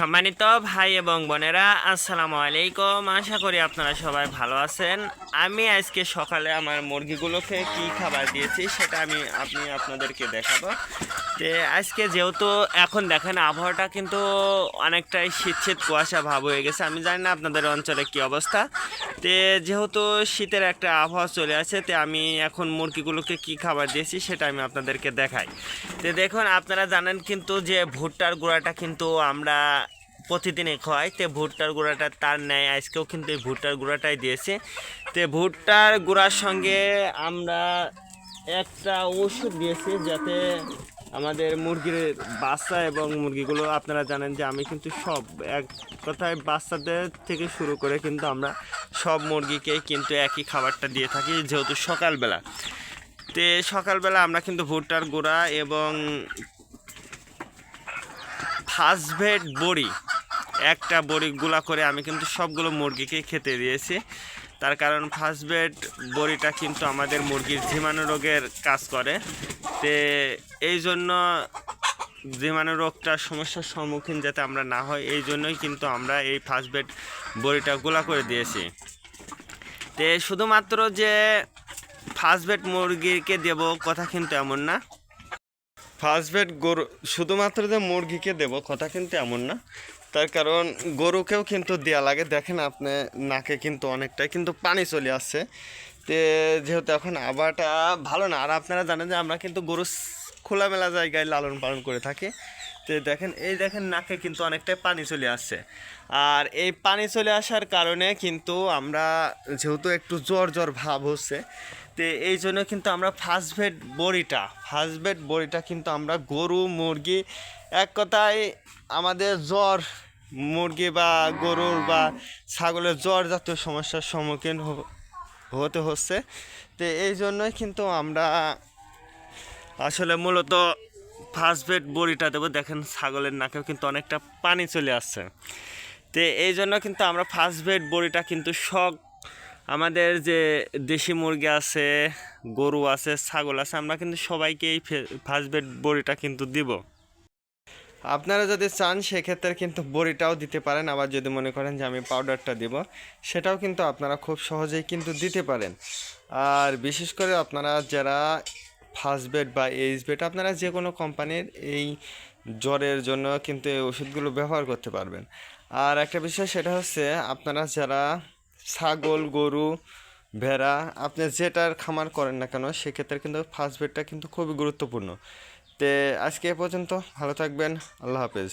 সম্মানিত ভাই এবং বোনেরা, আসসালামু আলাইকুম। আশা করি আপনারা সবাই ভালো আছেন। আমি আজকে সকালে আমার মুরগিগুলোকে কি খাবার দিয়েছি সেটা আমি আপনি আপনাদেরকে দেখাবো। আজকে যেহেতু এখন দেখেন আবহাওয়াটা কিন্তু অনেকটাই শীত শীত কুয়াশা ভাব হয়ে গেছে। আমি জানি না আপনাদের অঞ্চলে কি অবস্থা। তে যেহেতু শীতের একটা আবহাওয়া চলে আসে, তে আমি এখন মুরগিগুলোকে কি খাবার দিয়েছি সেটা আমি আপনাদেরকে দেখাই। তো দেখুন, আপনারা জানেন কিন্তু যে ভুট্টার গুঁড়াটা কিন্তু আমরা প্রতিদিনই খাওয়াই তে ভুট্টার গুঁড়াটা তার নেয় আজকেও কিন্তু এই ভুট্টার গুঁড়াটাই দিয়েছে। তে ভুট্টার গুঁড়ার সঙ্গে আমরা একটা ওষুধ দিয়েছি যাতে আমাদের মুরগির বাচ্চা এবং মুরগিগুলো আপনারা জানেন যে আমি কিন্তু সব এক কথায় বাচ্চাদের থেকে শুরু করে কিন্তু আমরা সব মুরগিকেই কিন্তু একই খাবারটা দিয়ে থাকি, যেহেতু সকালবেলা। তে সকালবেলা আমরা কিন্তু ভুট্টার গুঁড়া এবং ফাসভেট বড়ি, একটা বড়ি গুলা করে আমি কিন্তু সবগুলো মুরগিকে খেতে দিয়েছি। তার কারণ ফাসভেট বড়িটা কিন্তু আমাদের মুরগির জীবাণু রোগের কাজ করে। তে এই জন্য জীবাণু রোগটার সমস্যার সম্মুখীন যাতে আমরা না হয়, এই জন্যই কিন্তু আমরা এই ফাসভেট বড়িটা গোলা করে দিয়েছি। তে শুধুমাত্র যে ফাসভেট মুরগিকে দেব কথা কিন্তু এমন না। ফাসভেট গরু শুধুমাত্র যে মুরগিকে দেব কথা কিন্তু এমন না। তার কারণ গরুকেও কিন্তু দেওয়া লাগে। দেখেন আপনি, নাকে কিন্তু অনেকটাই কিন্তু পানি চলে আসছে। তে যেহেতু এখন আবহাওয়াটা ভালো না, আর আপনারা জানেন যে আমরা কিন্তু গরু খোলামেলা জায়গায় লালন পালন করে থাকি। তো দেখেন, এই দেখেন নাকে কিন্তু অনেকটাই পানি চলে আসছে। আর এই পানি চলে আসার কারণে কিন্তু আমরা যেহেতু একটু জ্বর জ্বর ভাব হচ্ছে তো এই জন্য কিন্তু আমরা ফাস্টফেড বড়িটা ফাস্টফেড বড়িটা কিন্তু আমরা গরু, মুরগি, এক কথায় আমাদের জ্বর, মুরগি বা গরুর বা ছাগলের জ্বর জাতীয় সমস্যার সম্মুখীন হতে হচ্ছে। তো এই জন্যই কিন্তু আমরা আসলে মূলত ফাস্টফেড বড়িটা দেবো। দেখেন ছাগলের নাকেও কিন্তু অনেকটা পানি চলে আসছে। তো এই জন্য কিন্তু আমরা ফাস্টফেড বড়িটা কিন্তু শখ আমাদের যে দেশি মুরগি আছে, গরু আছে, ছাগল আছে, আমরা কিন্তু সবাইকে এই ফাস্টফেড বড়িটা কিন্তু দিব। আপনারা যদি চান, সেক্ষেত্রে কিন্তু বড়িটাও দিতে পারেন। আবার যদি মনে করেন যে আমি পাউডারটা দিব, সেটাও কিন্তু আপনারা খুব সহজেই কিন্তু দিতে পারেন। আর বিশেষ করে আপনারা যারা ফার্স্ট বেড বা এইচ বেড আপনারা যে কোনো কোম্পানির এই জ্বরের জন্য কিন্তু এই ওষুধগুলো ব্যবহার করতে পারবেন। আর একটা বিষয়, সেটা হচ্ছে আপনারা যারা ছাগল, গরু, ভেড়া, আপনি যেটার খামার করেন না কেন, সেক্ষেত্রে কিন্তু ফার্স্ট বেডটা কিন্তু খুবই গুরুত্বপূর্ণ। তে আজকে এ পর্যন্ত, ভালো থাকবেন, আল্লাহ হাফেজ।